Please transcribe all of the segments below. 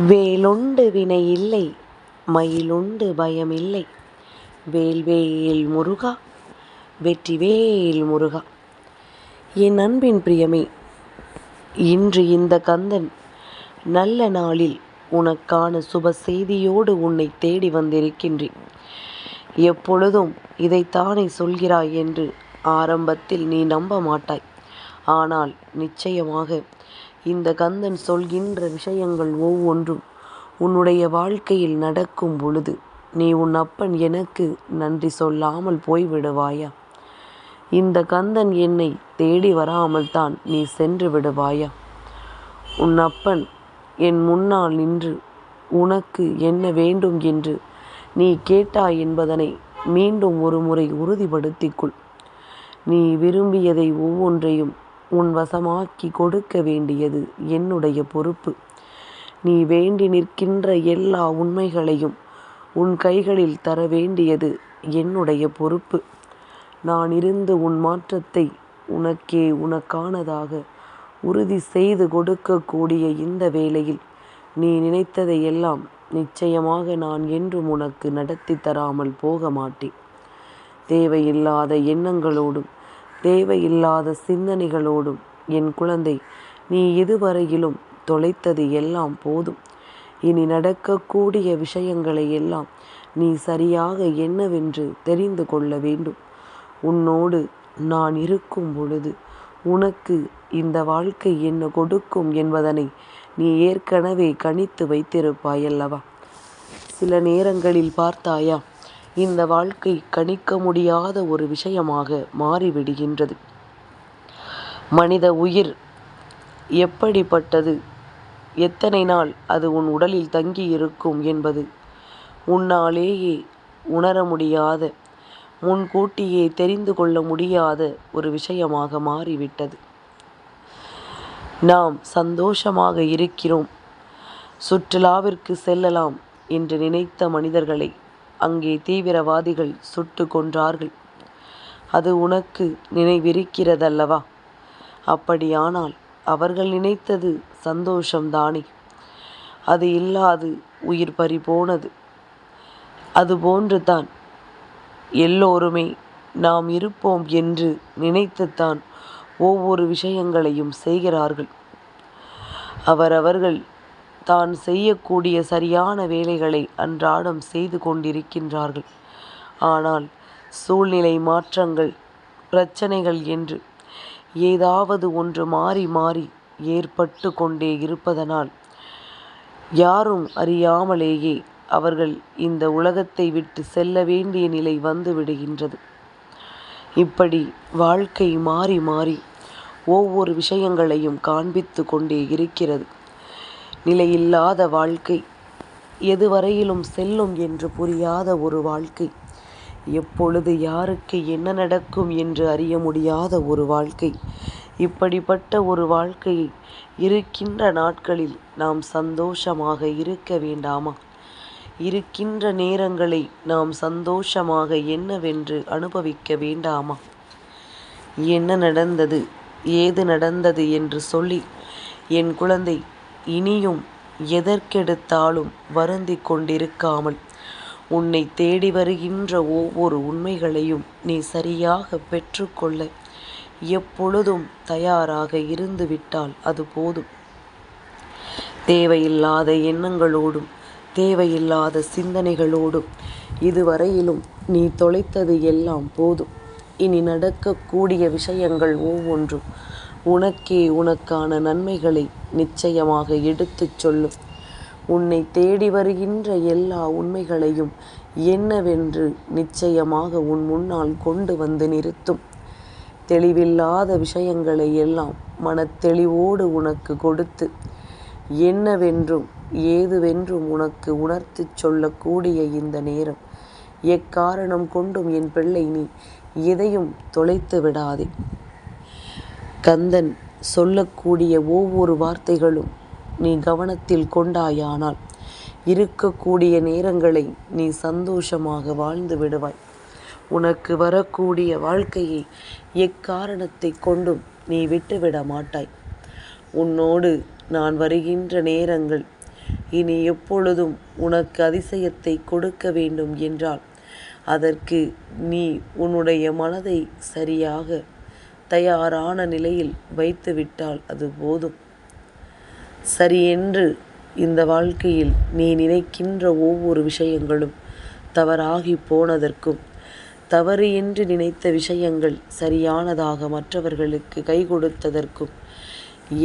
வேலுண்டு வினை இல்லை மயிலுண்டு பயம் இல்லை வேல்வேல் முருகா வெற்றிவேல் முருகா. என் அன்பின் பிரியமே இன்று இந்த கந்தன் நல்ல நாளில் உனக்கான சுப செய்தியோடு உன்னை தேடி வந்திருக்கின்றேன். எப்பொழுதும் இதைத்தானே சொல்கிறாய் என்று ஆரம்பத்தில் நீ நம்ப மாட்டாய். ஆனால் நிச்சயமாக இந்த கந்தன் சொல்கின்ற விஷயங்கள் ஒவ்வொன்றும் உன்னுடைய வாழ்க்கையில் நடக்கும் பொழுது நீ உன் அப்பன் எனக்கு நன்றி சொல்லாமல் போய்விடுவாயா? இந்த கந்தன் என்னை தேடி வராமல் தான் நீ சென்று விடுவாயா? உன் அப்பன் என் முன்னால் நின்று உனக்கு என்ன வேண்டும் என்று நீ கேட்டாய் என்பதனை மீண்டும் ஒரு முறை உறுதிப்படுத்திக்கொள் நீ விரும்பியதை ஒவ்வொன்றையும் உன் வசமாக்கி கொடுக்க வேண்டியது என்னுடைய பொறுப்பு. நீ வேண்டி நிற்கின்ற எல்லா உண்மைகளையும் உன் கைகளில் தர வேண்டியது என்னுடைய பொறுப்பு. நான் இருந்து உன் மாற்றத்தை உனக்கே உனக்கானதாக உறுதி செய்து கொடுக்கக்கூடிய இந்த வேளையில் நீ நினைத்ததை எல்லாம் நிச்சயமாக நான் என்றும் உனக்கு நடத்தி தராமல் போக மாட்டேன். தேவையில்லாத எண்ணங்களோடும் தேவையில்லாத சிந்தனைகளோடும் என் குழந்தை நீ இதுவரையிலும் தொலைத்தது எல்லாம் போதும். இனி நடக்கக்கூடிய விஷயங்களை எல்லாம் நீ சரியாக என்னவென்று தெரிந்து கொள்ள வேண்டும். உன்னோடு நான் இருக்கும் பொழுது உனக்கு இந்த வாழ்க்கை என்ன கொடுக்கும் என்பதனை நீ ஏற்கனவே கணித்து வைத்திருப்பாயல்லவா? சில நேரங்களில் பார்த்தாயா? இந்த வாழ்க்கை கணிக்க முடியாத ஒரு விஷயமாக மாறிவிடுகின்றது. மனித உயிர் எப்படிப்பட்டது? எத்தனை நாள் அது உன் உடலில் தங்கி இருக்கும் என்பது உன்னாலேயே உணர முடியாத முன்கூட்டியே தெரிந்து கொள்ள முடியாத ஒரு விஷயமாக மாறிவிட்டது. நாம் சந்தோஷமாக இருக்கிறோம். சுற்றுலாவிற்கு செல்லலாம் என்று நினைத்த மனிதர்களை அங்கே தீவிரவாதிகள் சுட்டு கொன்றார்கள். அது உனக்கு நினைவிருக்கிறதல்லவா? அப்படியானால் அவர்கள் நினைத்தது சந்தோஷம்தானே. அது இல்லாது உயிர் பறி போனது. அதுபோன்று தான் எல்லோருமே நாம் இருப்போம் என்று நினைத்துத்தான் ஒவ்வொரு விஷயங்களையும் செய்கிறார்கள். அவரவர்கள் தான் செய்யக்கூடிய சரியான வேலைகளை அன்றாடம் செய்து கொண்டிருக்கின்றார்கள். ஆனால் சூழ்நிலை மாற்றங்கள் பிரச்சனைகள் என்று ஏதாவது ஒன்று மாறி மாறி ஏற்பட்டு கொண்டே இருப்பதனால் யாரும் அறியாமலேயே அவர்கள் இந்த உலகத்தை விட்டு செல்ல வேண்டிய நிலை வந்து விடுகின்றது. இப்படி வாழ்க்கை மாறி மாறி ஒவ்வொரு விஷயங்களையும் காண்பித்து கொண்டே இருக்கிறது. நிலையில்லாத வாழ்க்கை. எதுவரையிலும் செல்லும் என்று புரியாத ஒரு வாழ்க்கை. எப்பொழுது யாருக்கு என்ன நடக்கும் என்று அறிய முடியாத ஒரு வாழ்க்கை. இப்படிப்பட்ட ஒரு வாழ்க்கையை இருக்கின்ற நாட்களில் நாம் சந்தோஷமாக இருக்க வேண்டாமா? இருக்கின்ற நேரங்களை நாம் சந்தோஷமாக என்னவென்று அனுபவிக்க வேண்டாமா? என்ன நடந்தது? ஏது நடந்தது என்று சொல்லி என் குழந்தை இனியும் எதற்கெடுத்தாலும் வருந்தி கொண்டிருக்காமல் உன்னை தேடி வருகின்ற ஒவ்வொரு உண்மைகளையும் நீ சரியாக பெற்றுக்கொள்ள எப்பொழுதும் தயாராக இருந்துவிட்டால் அது போதும். தேவையில்லாத எண்ணங்களோடும் தேவையில்லாத சிந்தனைகளோடும் இதுவரையிலும் நீ தொலைத்தது எல்லாம் போதும். இனி நடக்கக்கூடிய விஷயங்கள் ஒவ்வொன்றும் உனக்கே உனக்கான நன்மைகளை நிச்சயமாக எடுத்துச் சொல்லும். உன்னை தேடி வருகின்ற எல்லா உண்மைகளையும் என்னவென்று நிச்சயமாக உன் முன்னால் கொண்டு வந்து நிறுத்தும். தெளிவில்லாத விஷயங்களை எல்லாம் மனத்தெளிவோடு உனக்கு கொடுத்து என்னவென்றும் ஏதுவென்றும் உனக்கு உணர்த்திச் சொல்லக்கூடிய இந்த நேரம் எக்காரணம் கொண்டும் என் பிள்ளை நீ எதையும் தொலைத்து விடாதே. கந்தன் சொல்லக்கூடிய ஒவ்வொரு வார்த்தைகளும் நீ கவனத்தில் கொண்டாயானால் இருக்கக்கூடிய நேரங்களை நீ சந்தோஷமாக வாழ்ந்து விடுவாய். உனக்கு வரக்கூடிய வாழ்க்கையை எக்காரணத்தை கொண்டும் நீ விட்டுவிட மாட்டாய். உன்னோடு நான் வருகின்ற நேரங்கள் இனி எப்பொழுதும் உனக்கு அதிசயத்தை கொடுக்க வேண்டும் என்றால் அதற்கு நீ உன்னுடைய மனதை சரியாக தயாரான நிலையில் வைத்துவிட்டால் அது போதும். சரியென்று இந்த வாழ்க்கையில் நீ நினைக்கின்ற ஒவ்வொரு விஷயங்களும் தவறாகி போனதற்கும் தவறு என்று நினைத்த விஷயங்கள் சரியானதாக மற்றவர்களுக்கு கை கொடுத்ததற்கும்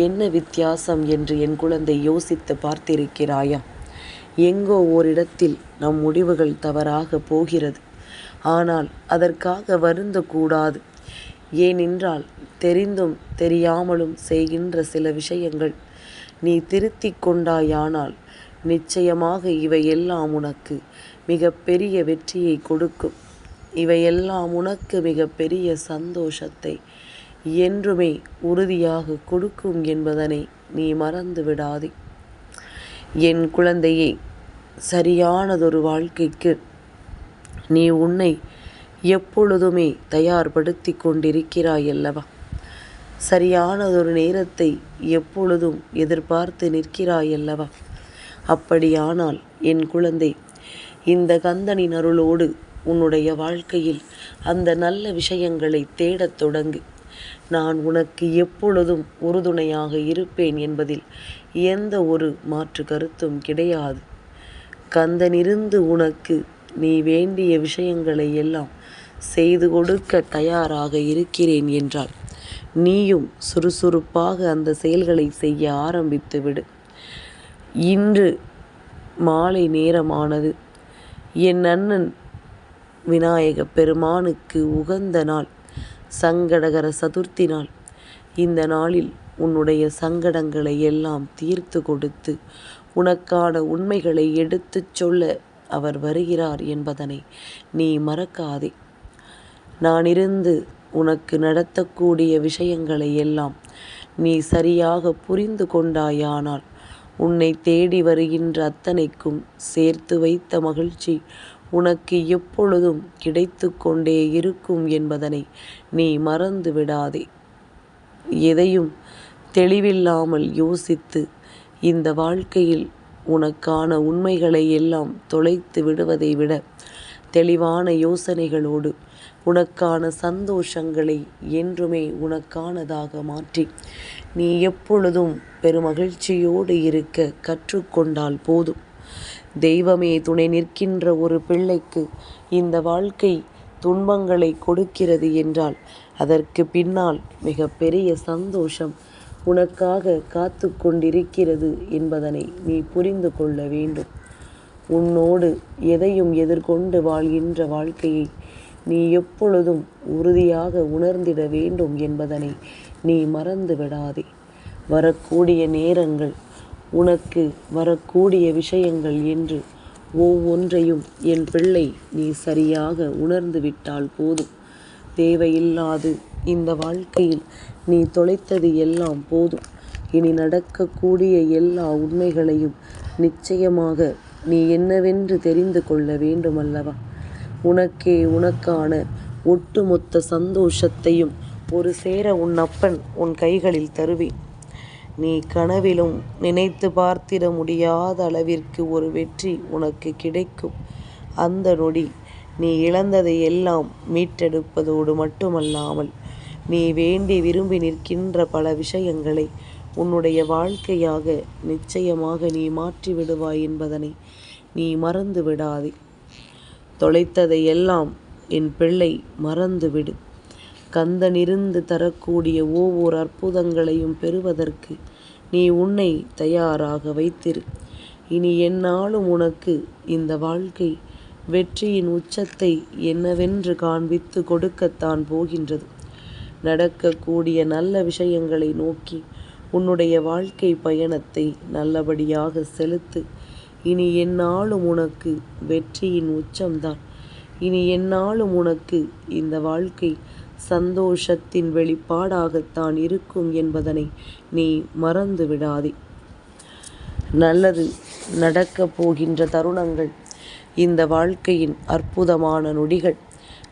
என்ன வித்தியாசம் என்று என் குழந்தை யோசித்து பார்த்திருக்கிறாயா? எங்கோ ஓரிடத்தில் நம் முடிவுகள் தவறாக போகிறது. ஆனால் அதற்காக வருந்தக்கூடாது. ஏனென்றால் தெரிந்தும் தெரியாமலும் செய்கின்ற சில விஷயங்கள் நீ திருத்திக் கொண்டாயானால் நிச்சயமாக இவையெல்லாம் உனக்கு மிக பெரிய வெற்றியை கொடுக்கும். இவையெல்லாம் உனக்கு மிக பெரிய சந்தோஷத்தை என்றுமே உறுதியாக கொடுக்கும் என்பதனை நீ மறந்து விடாதே. என் குழந்தையே சரியானதொரு வாழ்க்கைக்கு நீ உன்னை எப்பொழுதுமே தயார்படுத்தி கொண்டிருக்கிறாயல்லவா? சரியானதொரு நேரத்தை எப்பொழுதும் எதிர்பார்த்து நிற்கிறாயல்லவா? அப்படியானால் என் குழந்தை இந்த கந்தனின் அருளோடு உன்னுடைய வாழ்க்கையில் அந்த நல்ல விஷயங்களை தேடத் தொடங்கு. நான் உனக்கு எப்பொழுதும் உறுதுணையாக இருப்பேன் என்பதில் எந்த ஒரு மாற்று கருத்தும் கிடையாது. கந்தனிருந்து உனக்கு நீ வேண்டிய விஷயங்களை எல்லாம் செய்து கொடுக்க தயாராக இருக்கிறேன் என்றால் நீயும் சுறுசுறுப்பாக அந்த செயல்களை செய்ய ஆரம்பித்து விடு. இன்று மாலை நேரமானது. என் அண்ணன் விநாயக பெருமானுக்கு உகந்த நாள். சங்கடகர சதுர்த்தி நாள். இந்த நாளில் உன்னுடைய சங்கடங்களை எல்லாம் தீர்த்து கொடுத்து உனக்கான உண்மைகளை எடுத்துச் சொல்ல அவர் வருகிறார் என்பதனை நீ மறக்காதே. நான் இருந்து உனக்கு நடத்தக்கூடிய விஷயங்களை எல்லாம் நீ சரியாக புரிந்து கொண்டாயானால் உன்னை தேடி வருகின்ற அத்தனைக்கும் சேர்த்து வைத்த மகிழ்ச்சி உனக்கு எப்பொழுதும் கிடைத்து கொண்டே இருக்கும் என்பதனை நீ மறந்து விடாதே. எதையும் தெளிவில்லாமல் யோசித்து இந்த வாழ்க்கையில் உனக்கான உண்மைகளை எல்லாம் தொலைத்து விடுவதை விட தெளிவான யோசனைகளோடு உனக்கான சந்தோஷங்களை என்றுமே உனக்கானதாக மாற்றி. நீ எப்பொழுதும் பெருமகிழ்ச்சியோடு இருக்க கற்றுக்கொண்டால் போதும். தெய்வமே துணை நிற்கின்ற ஒரு பிள்ளைக்கு இந்த வாழ்க்கை துன்பங்களை கொடுக்கிறது என்றால் அதற்கு பின்னால் மிக பெரிய சந்தோஷம் உனக்காக காத்து கொண்டிருக்கிறது என்பதனை நீ புரிந்து கொள்ள வேண்டும். உன்னோடு எதையும் எதிர்கொண்டு வாழ்கின்ற வாழ்க்கையை நீ எப்பொழுதும் உறுதியாக உணர்ந்திட வேண்டும் என்பதனை நீ மறந்து விடாதே வரக்கூடிய நேரங்கள் உனக்கு வரக்கூடிய விஷயங்கள் என்று ஒவ்வொன்றையும் என் பிள்ளை நீ சரியாக உணர்ந்து விட்டால் போதும். தேவையில்லாது இந்த வாழ்க்கையில் நீ தொலைத்தது எல்லாம் போதும். இனி நடக்கக்கூடிய எல்லா உண்மைகளையும் நிச்சயமாக நீ என்னவென்று தெரிந்து கொள்ள வேண்டுமல்லவா? உனக்கே உனக்கான ஒட்டுமொத்த சந்தோஷத்தையும் ஒரு சேர உன் அப்பன் உன் கைகளில் தருவேன். நீ கனவிலும் நினைத்து பார்த்திட முடியாத அளவிற்கு ஒரு வெற்றி உனக்கு கிடைக்கும். அந்த நொடி நீ இழந்ததை எல்லாம் மீட்டெடுப்பதோடு மட்டுமல்லாமல் நீ வேண்டி விரும்பி நிற்கின்ற பல விஷயங்களை உன்னுடைய வாழ்க்கையாக நிச்சயமாக நீ மாற்றி விடுவாய் என்பதனை நீ மறந்து விடாதே தொலைத்ததையெல்லாம் என் பிள்ளை மறந்துவிடு. கந்தனிருந்து தரக்கூடிய ஒவ்வொரு அற்புதங்களையும் பெறுவதற்கு நீ உன்னை தயாராக வைத்திரு. இனி என்னாலும் உனக்கு இந்த வாழ்க்கை வெற்றியின் உச்சத்தை என்னவென்று காண்பித்து கொடுக்கத்தான் போகின்றது. நடக்கக்கூடிய நல்ல விஷயங்களை நோக்கி உன்னுடைய வாழ்க்கை பயணத்தை நல்லபடியாக செலுத்து. இனி என்னாலும் உனக்கு வெற்றியின் உச்சம்தான். இனி என்னாலும் உனக்கு இந்த வாழ்க்கை சந்தோஷத்தின் வெளிப்பாடாகத்தான் இருக்கும் என்பதனை நீ மறந்து விடாதே. நல்லது நடக்கப் போகின்ற தருணங்கள் இந்த வாழ்க்கையின் அற்புதமான நொடிகள்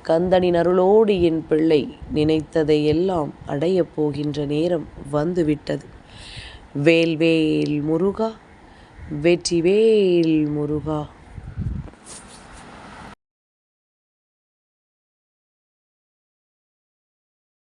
கந்தனின் அருளோடு என் பிள்ளை நினைத்ததை எல்லாம் அடையப் போகின்ற நேரம் வந்துவிட்டது. வேல்வேல் முருகா வெற்றிவேல் முருகா.